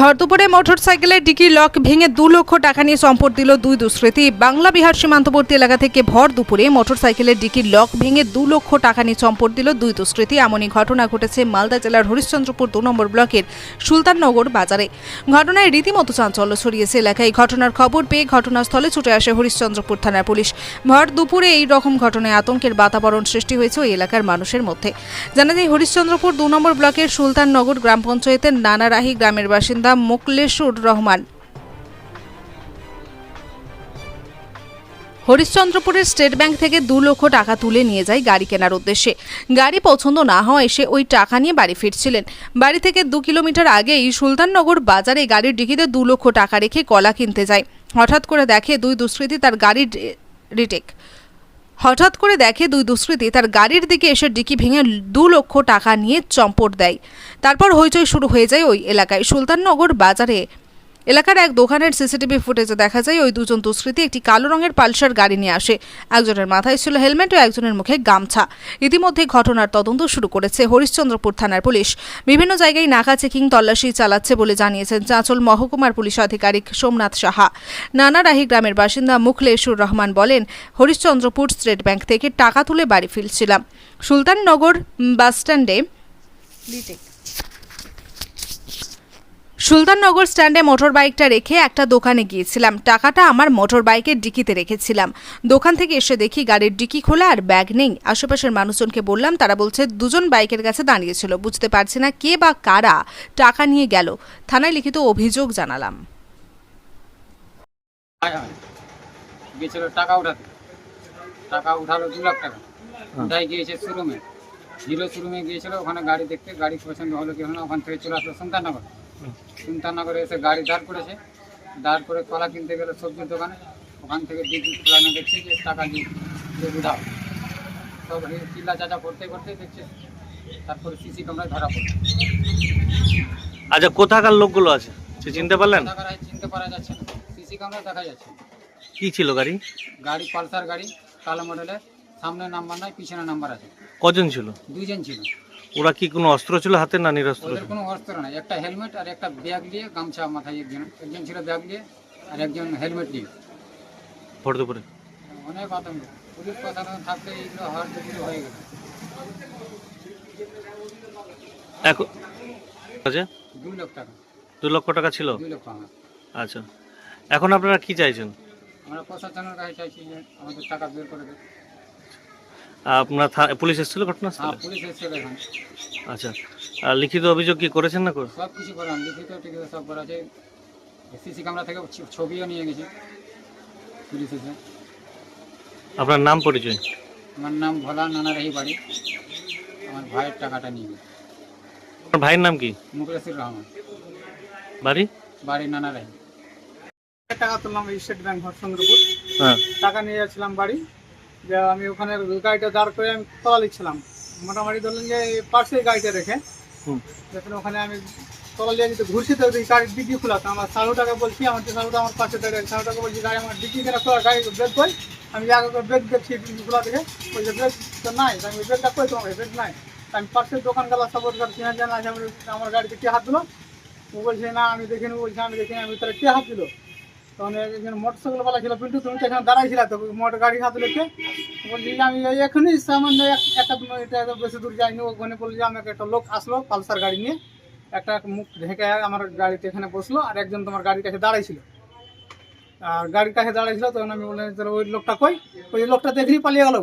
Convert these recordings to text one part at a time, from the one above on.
ভরদুপুরে মোটরসাইকেলের dickey lock ভেঙে দু লক্ষ টাকা নিয়ে সম্পদ দিল দুই দুষ্কৃতী। বাংলা, বিহার সীমান্তবর্তী এলাকা থেকে ভর দুপুরে মোটরসাইকেলের ডিকি লক ভেঙে দু লক্ষ টাকা নিয়ে সম্পদ দিল দুই দুষ্কৃতী। এমনই ঘটনা ঘটেছে মালদা জেলার হরিশ্চন্দ্রপুর দু নম্বর ব্লকের সুলতাননগর বাজারে। ঘটনায় রীতিমতো চাঞ্চল্য ছড়িয়েছে এলাকায়। ঘটনার খবর পেয়ে ঘটনাস্থলে ছুটে আসে হরিশ্চন্দ্রপুর থানার পুলিশ। ভর দুপুরে এই রকম ঘটনায় আতঙ্কের বাতাবরণ সৃষ্টি হয়েছে ওই এলাকার মানুষের মধ্যে। জানা যায়, হরিশ্চন্দ্রপুর দু নম্বর ব্লকের সুলতাননগর গ্রাম পঞ্চায়েতের নানারাহি গ্রামের বাসিন্দা মোকলেশুর রহমান। হরিশ্চন্দ্রপুরের স্টেট ব্যাংক থেকে দু লক্ষ টাকা তুলে নিয়ে যায় গাড়ি কেনার উদ্দেশ্যে। গাড়ি পছন্দ না হওয়ায় সে ওই টাকা নিয়ে বাড়ি ফিরছিলেন। বাড়ি থেকে দু কিলোমিটার আগেই সুলতাননগর বাজারে গাড়ির ডিকিতে দু লক্ষ টাকা রেখে কলা কিনতে যায়। হঠাৎ করে দেখে দুই দুষ্কৃতী তার গাড়ির রিটেক। হঠাৎ করে দেখে দুই দুষ্কৃতী তার গাড়ির দিকে এসে ডিকি ভেঙে দু লক্ষ টাকা নিয়ে চম্পট দেয়। তারপর হইচই শুরু হয়ে যায় ওই এলাকায়। সুলতাননগর বাজারে এলাকার এক দোকানের সিসিটিভি ফুটেজে দেখা যায়, ওই দুজন দুষ্কৃতী একটি কালো রঙের পালসার গাড়ি নিয়ে আসে। একজনের মাথায় ছিল হেলমেট ও একজনের মুখে গামছা। ইতিমধ্যে ঘটনার তদন্ত শুরু করেছে হরিশ্চন্দ্রপুর থানার পুলিশ। বিভিন্ন জায়গায় নাকা চেকিং তল্লাশি চালাচ্ছে বলে জানিয়েছেন চাঁচল মহকুমার পুলিশ আধিকারিক সোমনাথ সাহা। নানারাহি গ্রামের বাসিন্দা মুখলেশুর রহমান বলেন, হরিশ্চন্দ্রপুর স্টেট ব্যাংক থেকে টাকা তুলে বাড়ি ফিরছিলাম। সুলতাননগর বাসস্ট্যান্ডে সুলতাননগর স্ট্যান্ডে মোটর বাইকটা রেখে একটা দোকানে গিয়েছিলাম। টাকাটা আমার মোটর বাইকের ডিকিতে রেখেছিলাম। দোকান থেকে এসে দেখি গাড়ির ডিকি খোলা আর ব্যাগ নেই। আশেপাশের মানুষজনকে বললাম তারা বলছে দুজন বাইকের কাছে দাঁড়িয়েছিল। বুঝতে পারছি না কে বা কারা টাকা নিয়ে গেল। থানায় লিখিত অভিযোগ জানালাম। হয় হয় গিয়েছিল টাকা উঠাতে। টাকা উঠালো দু লাখ টাকা। উঠাই গিয়েছে শোরুমে? হিরো শোরুমে গিয়েছিল ওখানে গাড়ি দেখতে গাড়ি পছন্দ হলো কি হলো ওখান থেকে চলে আসলো সুলতাননগর করে এসে গাড়ি দাঁড় করেছে। দাঁড় করে কলা কিনতে গেলে সবজির দোকানে। ওখান থেকে দিদি প্লানে দেখছে যে টাকা দিয়ে দিয়ে সব চিল্লা চাচা করতে করতে দেখছে। তারপরে সিসি ক্যামেরায় ধরা পড়ে আচ্ছা কোথাকার লোকগুলো আছে? সে চিনতে পারলেন? চিনতে পারা যাচ্ছে না। সিসি ক্যামেরায় দেখা যাচ্ছে। কি ছিল গাড়ি? গাড়ি পালসার গাড়ি কালো মডেলের। সামনে নাম্বার নাই পিছনে নাম্বার আছে। কজন ছিল? দুইজন ছিল। ওরা কি কোনো অস্ত্র ছিল হাতে না নিরস্ত্র? ওদের ছিল কোনো অস্ত্র নাই। একটা হেলমেট আর একটা ব্যাগ নিয়ে গামছা মাথায় একজন একজন ছিল ব্যাগ নিয়ে আর একজন হেলমেট নিয়ে ভোর দুপুরে। অনেক আতঙ্ক। পুলিশ প্রশাসন থাকতে এইগুলো হওয়ার কিছু হয়ে গেল এখন আচ্ছা দুই লক্ষ টাকা। দু লক্ষ টাকা ছিল? দুই লক্ষ আমার আচ্ছা। এখন আপনারা কি চাইছেন? আমরা প্রশাসনের কাছে চাইছি যে আমাদের টাকা বের করে দেবে আপনার পুলিশ এসেছিল হ্যাঁ ঘটনাস্থলে পুলিশ এসেছিল এখানে। আচ্ছা আর লিখিত অভিযোগ কি করেছেন না করে সব কিছু করাম লিখিত টিখিত সব করা আছে। সিসি ক্যামেরা থেকে ছবিও নিয়ে গেছে পুলিশ এসে। আপনার নাম পরিচয়? আমার নাম ভোলা নানারাহি বাড়ি। আমার ভাইয়ের টাকাটা নিয়ে গেছে। আপনার ভাইয়ের নাম কি? মুখলেসুর রহমান। বাড়ি? বাড়ি নানারাহি টাকা তুললাম স্টেট ব্যাংক হরচন্দ্রপুর হ্যাঁ। টাকা নিয়ে যাচ্ছিলাম বাড়ি। যে আমি ওখানে গাড়িটা দাঁড় করে আমি তলা লিখছিলাম মোটামুটি ধরলেন যে পার্সে গাড়িটা রেখে। হুম। যখন ওখানে আমি তলা লিয়ে যেতে ঘুরছি তো গাড়ির ডিগ্রি খোলা। তো আমার সাড়ে টাকা বলছি আমার যে সাড়ে আমার পাশে দাঁড়িয়ে সাড়ে টাকা বলছি গাড়ি আমার ডিগ্রি কেনা খোলা? গাড়ি ব্রেক কই? আমি আগে করে ব্রেক দেখছি ডিগ্রি খোলা দেখে। ওই যে ব্রেক তো নাই। আমি ব্রেকটা কই তোমার? ব্রেক নাই। আমি পার্সের দোকান গেলাম সাপোর্ট কার কিনা জানা আছে আমার গাড়িতে কে হাত দিল। ও বলছে না আমি দেখিনি। বলছি আমি দেখিনি। আমি তাহলে কে হাত দিল। তখন ছিল তুমি এখানে দাঁড়াইছিল, তো গাড়ি বললি আমি এখনই সামান্য একটা বেশি দূর একটা লোক আসলো, পালসার গাড়ি নিয়ে, একটা মুখ আমার গাড়িতে এখানে বসল আর একজন তোমার গাড়ির কাছে দাঁড়াইছিল। আর গাড়ির কাছে তখন আমি বললাম ওই লোকটা কই? ওই লোকটা দেখেই পালিয়ে গেল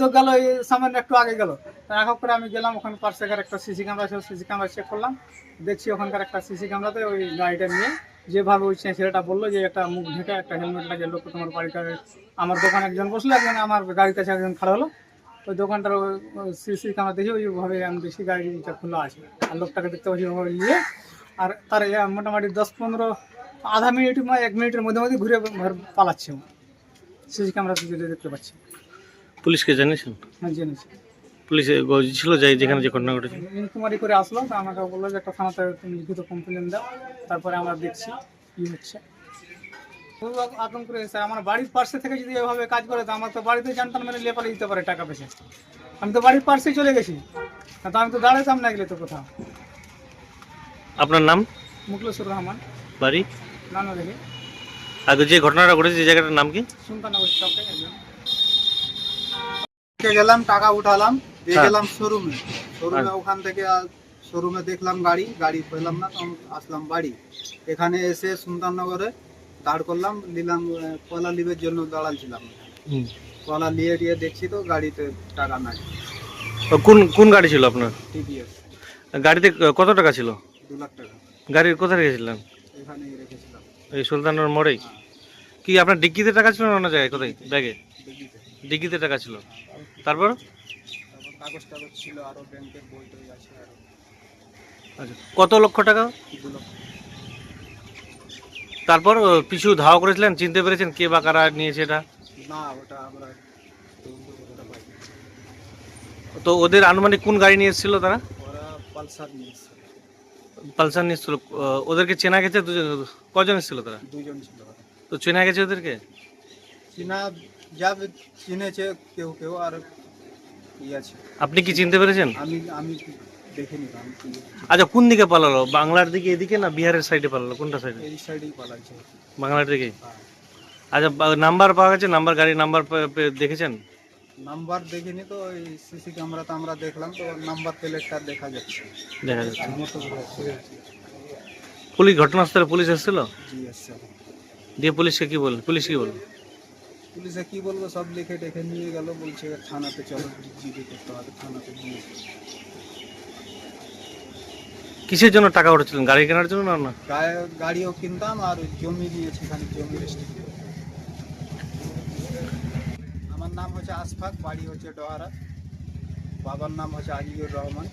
তো গেল সামান্য একটু আগে গেল। এক করে আমি গেলাম, ওখানে পার্সেকার একটা সিসি ক্যামেরা ছিল, সিসি ক্যামেরা চেক করলাম। দেখছি ওখানকার একটা সিসি ক্যামেরাতে ওই গাড়িটা নিয়ে যেভাবে ওই ছেলেটা বলল যে একটা মুখ ঢেকে, একটা হেলমেট লাগিয়ে লোক তোমার বাড়িতে আমার দোকানে একজন বসল, একজন আমার গাড়ির কাছে একজন খাড়া হলো। ওই দোকানটার সিসি ক্যামেরা দেখি ওইভাবে আমি দেখি গাড়িটা খোলা আছে। আর লোকটাকে দেখতে পাচ্ছি ওভাবে নিয়ে, আর তার মোটামুটি দশ পনেরো, আধা মিনিট বা এক মিনিটের মধ্যে মধ্যে ঘুরে পালাচ্ছে সিসি ক্যামেরা থেকে দেখতে পাচ্ছি। পুলিশকে জানিয়েছেন? হ্যাঁ জেনেছি পুলিশ ছিল যাই যেখানে যে ঘটনা ঘটেছে? ইনকোয়ারি করে আসলো তো আমাকে বলল যে একটা থানাতে তুমি লিখিত কমপ্লেন দাও তারপরে আমরা দেখছি কি হচ্ছে। খুব আতঙ্ক রয়েছে আমার বাড়ির পার্শ্বে থেকে যদি এভাবে কাজ করে তো আমার তো বাড়িতে জানতাম মানে লেপালে দিতে পারে টাকা পয়সা। আমি তো বাড়ির পার্শ্বেই চলে গেছি না তো আমি তো দাঁড়াতাম না গেলে তো কোথাও। আপনার নাম? মুকলেশ্বর রহমান। বাড়ি? নানা দেখে আগে যে ঘটনাটা ঘটেছে যে জায়গাটার নাম কি? সুলতানগর চকে একজন গেলাম টাকা উঠালাম দিয়ে হ্যাঁ। গেলাম শোরুমে শোরুমে আচ্ছা। ওখান থেকে শোরুমে দেখলাম গাড়ি গাড়ি পেলাম না তখন আসলাম বাড়ি। এখানে এসে সুলতাননগরে দাঁড় করলাম নিলাম কলা লিভের জন্য দাঁড়ালছিলাম। কলা নিয়ে দিয়ে দেখছি তো গাড়িতে টাকা নাই। কোন কোন গাড়ি ছিল আপনার? টিভিএস গাড়িতে কত টাকা ছিল? দু লাখ টাকা। গাড়ির কোথায় রেখেছিলেন? এখানেই রেখেছিলাম। এই সুলতানের মোড়েই? কি আপনার ডিক্কিতে টাকা ছিল না অন্য জায়গায় কোথায়? ব্যাগে? ডিক্কিতে টাকা ছিল? তারপর? তারপর কাগজ টাগজ ছিল আরও ব্যাংকের বই টই আছে আরও। আচ্ছা কত লক্ষ টাকা? দু লক্ষ। তারপর ও, পিছু ধাওয়া করেছিলেন চিনতে পেরেছেন কে বা কারা নিয়েছে এটা? না ওটা আমরা তদন্ত ওটা পাই তো ওদের আনুমানিক কোন গাড়ি নিয়ে এসেছিল তারা? ওরা পালসার নিয়ে এসছে পালসার নিয়ে এসেছিল ওদেরকে চেনা গেছে দুজন? কজন এসেছিল তারা? দুজন ছিল ওরা। তো চেনা গেছে ওদেরকে? চীনা যাবে চিনেছে কেউ কেউ আর ই আছে। আপনি কি চিনতে পেরেছেন? আমি আমি দেখিনি আচ্ছা কোন দিকে পালালো? বাংলার দিকে এদিকে না বিহারের সাইডে পালালো? কোনটা সাইডে এই সাইডেই পালাইছে বাংলার দিকে? হ্যাঁ। আচ্ছা নাম্বার পাওয়া গেছে? নাম্বার গাড়ির নাম্বার দেখেছেন? নাম্বার দেখিনি তো ওই সিসি ক্যামেরাতে আমরা দেখলাম তো নাম্বার প্লেটটা দেখা যাচ্ছে। দেখা যাচ্ছে। পুলিশ ঘটনাস্থলে পুলিশ এসেছিল? জি এসছে। দিয়ে পুলিশকে কি বল পুলিশ কি বলল? পুলিশে কি বলব সব লিখে টেখে নিয়ে গেল বলছে থানাতে চলো জিডি করতে হবে থানাতে নিয়ে কিসের জন্য টাকা উঠেছিলেন? গাড়ি কেনার জন্য না না? গাড়িও কিনতাম আর জমি নিয়েছি এখানে জমি আমার নাম হচ্ছে আশফাক বাড়ি হচ্ছে ডহারা। বাবার নাম হচ্ছে আজিজুর রহমান।